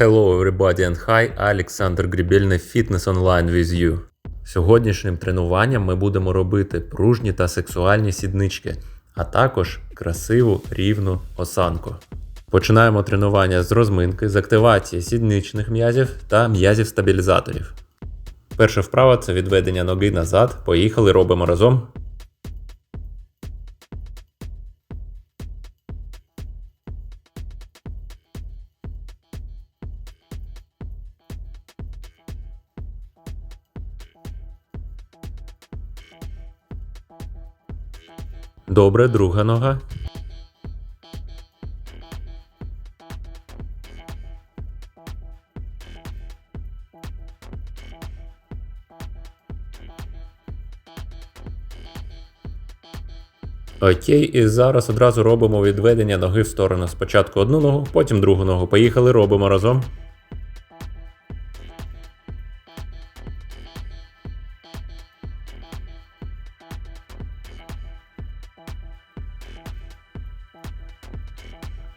Hello everybody and hi, Олександр Грібельний Fitness Online with you. Сьогоднішнім тренуванням ми будемо робити пружні та сексуальні сіднички, а також красиву рівну осанку. Починаємо тренування з розминки, з активації сідничних м'язів та м'язів стабілізаторів. Перша вправа це відведення ноги назад. Поїхали, робимо разом. Добре, друга нога. Окей, і зараз одразу робимо відведення ноги в сторону. Спочатку одну ногу, потім другу ногу. Поїхали, робимо разом.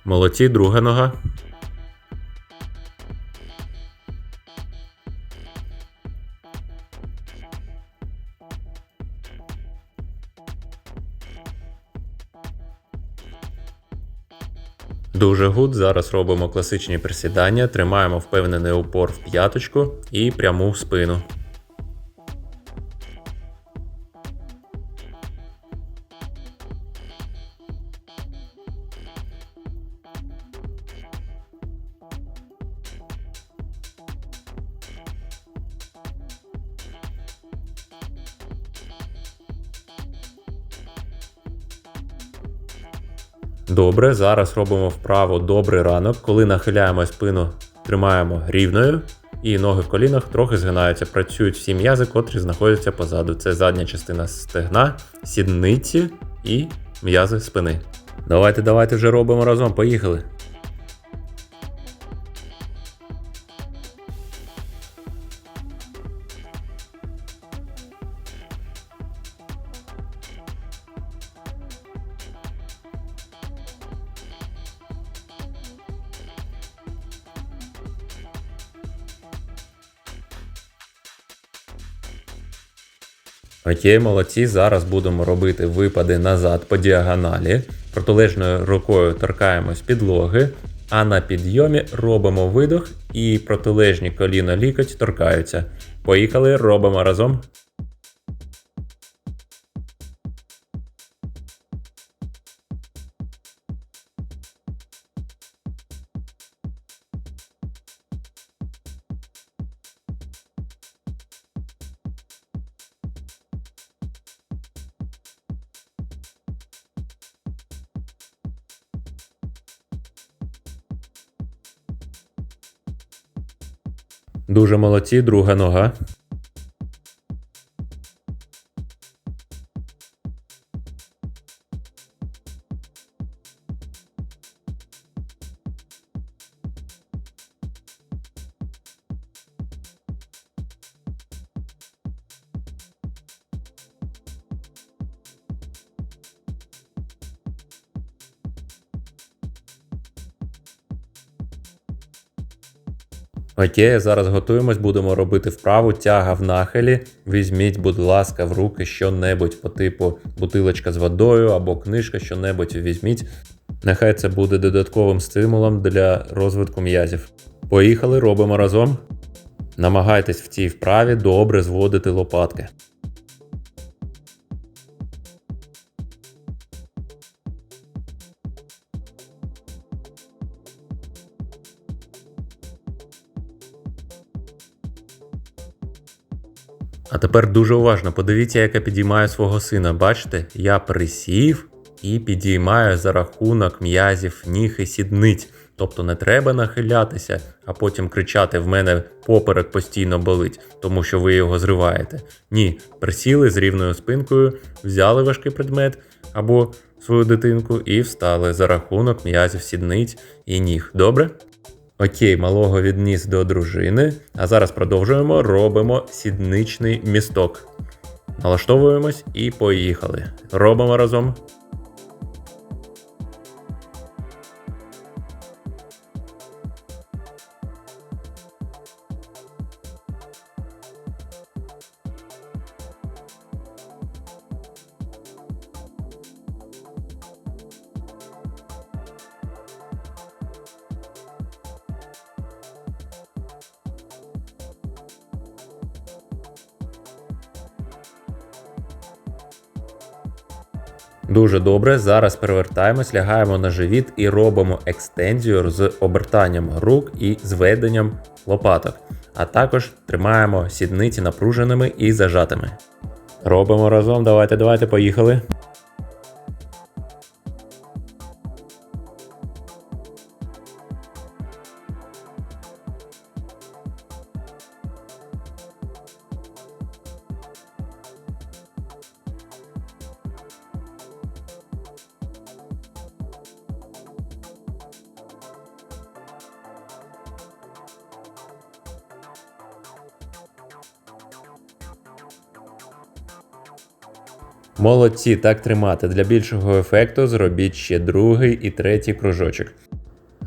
Молодці, друга нога. Дуже гуд. Зараз робимо класичні присідання, тримаємо впевнений упор в п'яточку і пряму в спину. Добре, зараз робимо вправо добрий ранок. Коли нахиляємо спину, тримаємо рівною, і ноги в колінах трохи згинаються. Працюють всі м'язи, котрі знаходяться позаду. Це задня частина стегна, сідниці і м'язи спини. Давайте, давайте вже робимо разом. Поїхали. Окей, молодці. Зараз будемо робити випади назад по діагоналі. Протилежною рукою торкаємось підлоги, а на підйомі робимо видох і протилежні коліно лікоть торкаються. Поїхали, робимо разом. Дуже молодці, друга нога. Окей, зараз готуємось, будемо робити вправу тяга в нахилі. Візьміть, будь ласка, в руки що-небудь по типу бутилочка з водою або книжка, що-небудь візьміть. Нехай це буде додатковим стимулом для розвитку м'язів. Поїхали, робимо разом. Намагайтесь в цій вправі добре зводити лопатки. А тепер дуже уважно подивіться, як я підіймаю свого сина. Бачите, я присів і підіймаю за рахунок м'язів, ніг і сідниць. Тобто не треба нахилятися, а потім кричати: в мене поперек постійно болить, тому що ви його зриваєте. Ні, присіли з рівною спинкою, взяли важкий предмет або свою дитинку і встали за рахунок м'язів сідниць і ніг. Добре? Окей, малого відніс до дружини. А зараз продовжуємо. Робимо сідничний місток. Налаштовуємось і поїхали. Робимо разом. Дуже добре. Зараз перевертаємось, лягаємо на живіт і робимо екстензію з обертанням рук і зведенням лопаток. А також тримаємо сідниці напруженими і зажатими. Робимо разом. Давайте, давайте, поїхали. Молодці, так тримати. Для більшого ефекту зробіть ще другий і третій кружочок.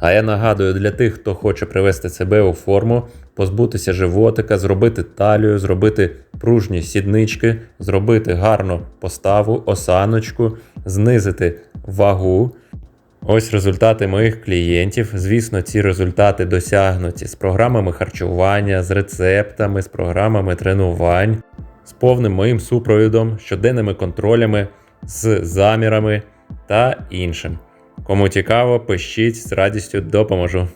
А я нагадую для тих, хто хоче привести себе у форму, позбутися животика, зробити талію, зробити пружні сіднички, зробити гарну поставу, осаночку, знизити вагу. Ось результати моїх клієнтів. Звісно, ці результати досягнуті з програмами харчування, з рецептами, з програмами тренувань, з повним моїм супровідом, щоденними контролями, з замірами та іншим. Кому цікаво, пишіть з радістю допоможу.